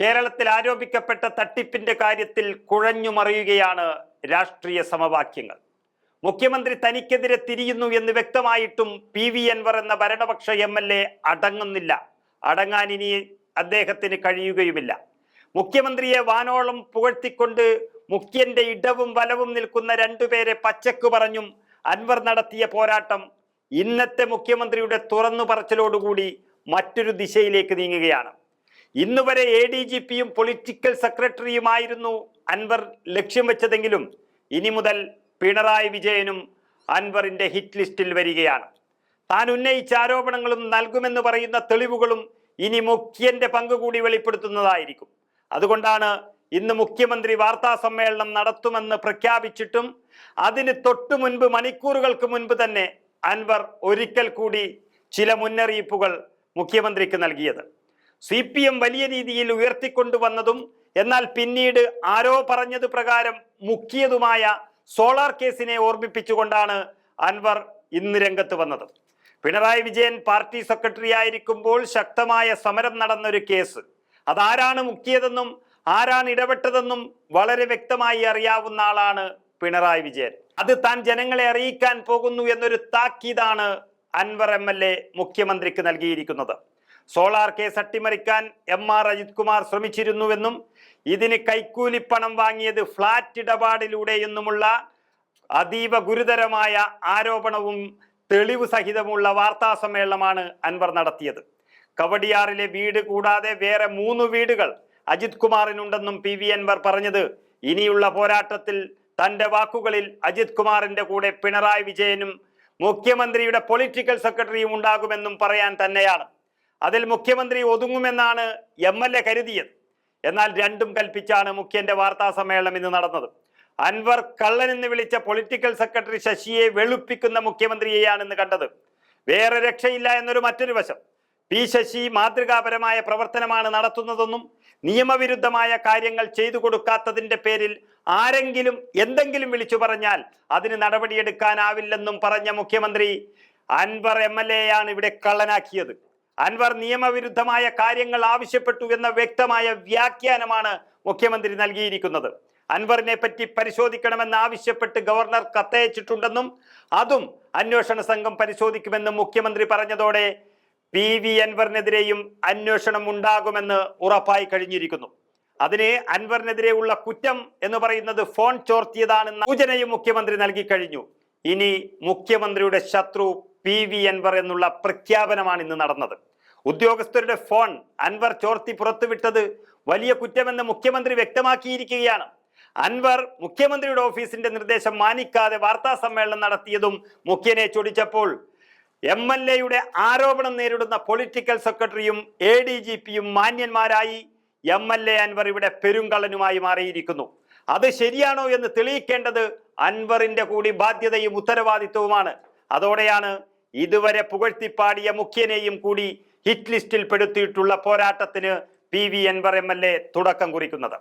കേരളത്തിൽ ആരോപിക്കപ്പെട്ട തട്ടിപ്പിന്റെ കാര്യത്തിൽ കുഴഞ്ഞു മറിയുകയാണ് രാഷ്ട്രീയ സമവാക്യങ്ങൾ. മുഖ്യമന്ത്രി തനിക്കെതിരെ തിരിയുന്നു എന്ന് വ്യക്തമായിട്ടും പി വി അൻവർ എന്ന ഭരണപക്ഷ എം എൽ എ അടങ്ങുന്നില്ല. അടങ്ങാൻ ഇനി അദ്ദേഹത്തിന് കഴിയുകയുമില്ല. മുഖ്യമന്ത്രിയെ വാനോളം പുകഴ്ത്തിക്കൊണ്ട് മുഖ്യന്റെ ഇടവും വലവും നിൽക്കുന്ന രണ്ടുപേരെ പച്ചക്ക് പറഞ്ഞും അൻവർ നടത്തിയ പോരാട്ടം ഇന്നത്തെ മുഖ്യമന്ത്രിയുടെ തുറന്നു പറച്ചിലോടുകൂടി മറ്റൊരു ദിശയിലേക്ക് നീങ്ങുകയാണ്. ഇന്ന് വരെ എ ഡി ജി പിയും പൊളിറ്റിക്കൽ സെക്രട്ടറിയുമായിരുന്നു അൻവർ ലക്ഷ്യം വെച്ചതെങ്കിലും ഇനി മുതൽ പിണറായി വിജയനും അൻവറിന്റെ ഹിറ്റ് ലിസ്റ്റിൽ വരികയാണ്. താൻ ഉന്നയിച്ച ആരോപണങ്ങളും നൽകുമെന്ന് പറയുന്ന തെളിവുകളും ഇനി മുഖ്യന്റെ പങ്ക് കൂടി വെളിപ്പെടുത്തുന്നതായിരിക്കും. അതുകൊണ്ടാണ് ഇന്ന് മുഖ്യമന്ത്രി വാർത്താ സമ്മേളനം നടത്തുമെന്ന് പ്രഖ്യാപിച്ചിട്ടും അതിന് തൊട്ടു മുൻപ് മണിക്കൂറുകൾക്ക് മുൻപ് തന്നെ അൻവർ ഒരിക്കൽ കൂടി ചില മുന്നറിയിപ്പുകൾ മുഖ്യമന്ത്രിക്ക് നൽകിയത്. സി പി എം വലിയ രീതിയിൽ ഉയർത്തിക്കൊണ്ടുവന്നതും എന്നാൽ പിന്നീട് ആരോ പറഞ്ഞത് പ്രകാരം മുക്കിയതുമായ സോളാർ കേസിനെ ഓർമ്മിപ്പിച്ചുകൊണ്ടാണ് അൻവർ ഇന്ന് രംഗത്ത് വന്നത്. പിണറായി വിജയൻ പാർട്ടി സെക്രട്ടറി ആയിരിക്കുമ്പോൾ ശക്തമായ സമരം നടന്നൊരു കേസ്. അതാരാണ് മുക്കിയതെന്നും ആരാണ് ഇടപെട്ടതെന്നും വളരെ വ്യക്തമായി അറിയാവുന്ന ആളാണ് പിണറായി വിജയൻ. അത് താൻ ജനങ്ങളെ അറിയിക്കാൻ പോകുന്നു എന്നൊരു താക്കീതാണ് അൻവർ എം എൽ എ മുഖ്യമന്ത്രിക്ക് നൽകിയിരിക്കുന്നത്. സോളാർ കേസ് അട്ടിമറിക്കാൻ എം ആർ അജിത് കുമാർ ശ്രമിച്ചിരുന്നുവെന്നും ഇതിന് കൈക്കൂലിപ്പണം വാങ്ങിയത് ഫ്ളാറ്റ് ഇടപാടിലൂടെയെന്നുമുള്ള അതീവ ഗുരുതരമായ ആരോപണവും തെളിവ് സഹിതമുള്ള വാർത്താ സമ്മേളനമാണ് അൻവർ നടത്തിയത്. കവടിയാറിലെ വീട് കൂടാതെ വേറെ മൂന്ന് വീടുകൾ അജിത് കുമാറിനുണ്ടെന്നും പി വി അൻവർ പറഞ്ഞത്. ഇനിയുള്ള പോരാട്ടത്തിൽ തന്റെ വാക്കുകളിൽ അജിത് കുമാറിന്റെ കൂടെ പിണറായി വിജയനും മുഖ്യമന്ത്രിയുടെ പൊളിറ്റിക്കൽ സെക്രട്ടറിയും ഉണ്ടാകുമെന്നും പറയാൻ തന്നെയാണ്. അതിൽ മുഖ്യമന്ത്രി ഒതുങ്ങുമെന്നാണ് എം എൽ എ കരുതിയത്. എന്നാൽ രണ്ടും കൽപ്പിച്ചാണ് മുഖ്യന്റെ വാർത്താ സമ്മേളനം ഇന്ന് നടന്നത്. അൻവർ കള്ളൻ എന്ന് വിളിച്ച പൊളിറ്റിക്കൽ സെക്രട്ടറി ശശിയെ വെളുപ്പിക്കുന്ന മുഖ്യമന്ത്രിയെയാണ് ഇന്ന് കണ്ടത്. വേറെ രക്ഷയില്ല എന്നൊരു മറ്റൊരു വശം. പി ശശി മാതൃകാപരമായ പ്രവർത്തനമാണ് നടത്തുന്നതെന്നും നിയമവിരുദ്ധമായ കാര്യങ്ങൾ ചെയ്തു കൊടുക്കാത്തതിന്റെ പേരിൽ ആരെങ്കിലും എന്തെങ്കിലും വിളിച്ചു പറഞ്ഞാൽ അതിന് നടപടിയെടുക്കാനാവില്ലെന്നും പറഞ്ഞ മുഖ്യമന്ത്രി അൻവർ എം എൽ എയാണ് ഇവിടെ കള്ളനാക്കിയത്. അൻവർ നിയമവിരുദ്ധമായ കാര്യങ്ങൾ ആവശ്യപ്പെട്ടു എന്ന വ്യക്തമായ വ്യാഖ്യാനമാണ് മുഖ്യമന്ത്രി നൽകിയിരിക്കുന്നത്. അൻവറിനെ പറ്റി പരിശോധിക്കണമെന്ന് ആവശ്യപ്പെട്ട് ഗവർണർ കത്തയച്ചിട്ടുണ്ടെന്നും അതും അന്വേഷണ സംഘം പരിശോധിക്കുമെന്നും മുഖ്യമന്ത്രി പറഞ്ഞതോടെ പി വി അൻവറിനെതിരെയും അന്വേഷണം ഉണ്ടാകുമെന്ന് ഉറപ്പായി കഴിഞ്ഞിരിക്കുന്നു. അതിന് അൻവറിനെതിരെയുള്ള കുറ്റം എന്ന് പറയുന്നത് ഫോൺ ചോർത്തിയതാണെന്ന സൂചനയും മുഖ്യമന്ത്രി നൽകി കഴിഞ്ഞു. ഇനി മുഖ്യമന്ത്രിയുടെ ശത്രു പി വി അൻവർ എന്നുള്ള പ്രഖ്യാപനമാണ് ഇന്ന് നടന്നത്. ഉദ്യോഗസ്ഥരുടെ ഫോൺ അൻവർ ചോർത്തി പുറത്തുവിട്ടത് വലിയ കുറ്റമെന്ന് മുഖ്യമന്ത്രി വ്യക്തമാക്കിയിരിക്കുകയാണ്. അൻവർ മുഖ്യമന്ത്രിയുടെ ഓഫീസിന്റെ നിർദ്ദേശം മാനിക്കാതെ വാർത്താ സമ്മേളനം നടത്തിയതും മുഖ്യനെ ചൊടിച്ചപ്പോൾ എം എൽ എയുടെ ആരോപണം നേരിടുന്ന പൊളിറ്റിക്കൽ സെക്രട്ടറിയും എ ഡി ജി പിയും മാന്യന്മാരായി എം എൽ എ അൻവർ ഇവിടെ പെരുങ്കള്ളനുമായി മാറിയിരിക്കുന്നു. അത് ശരിയാണോ എന്ന് തെളിയിക്കേണ്ടത് അൻവറിന്റെ കൂടി ബാധ്യതയും ഉത്തരവാദിത്വവുമാണ്. അതോടെയാണ് ഇതുവരെ പുകഴ്ത്തിപ്പാടിയ മുഖ്യനെയും കൂടി ഹിറ്റ് ലിസ്റ്റിൽ പെടുത്തിയിട്ടുള്ള പോരാട്ടത്തിന് P V Anvar M L A തുടക്കം കുറിക്കുന്നത്.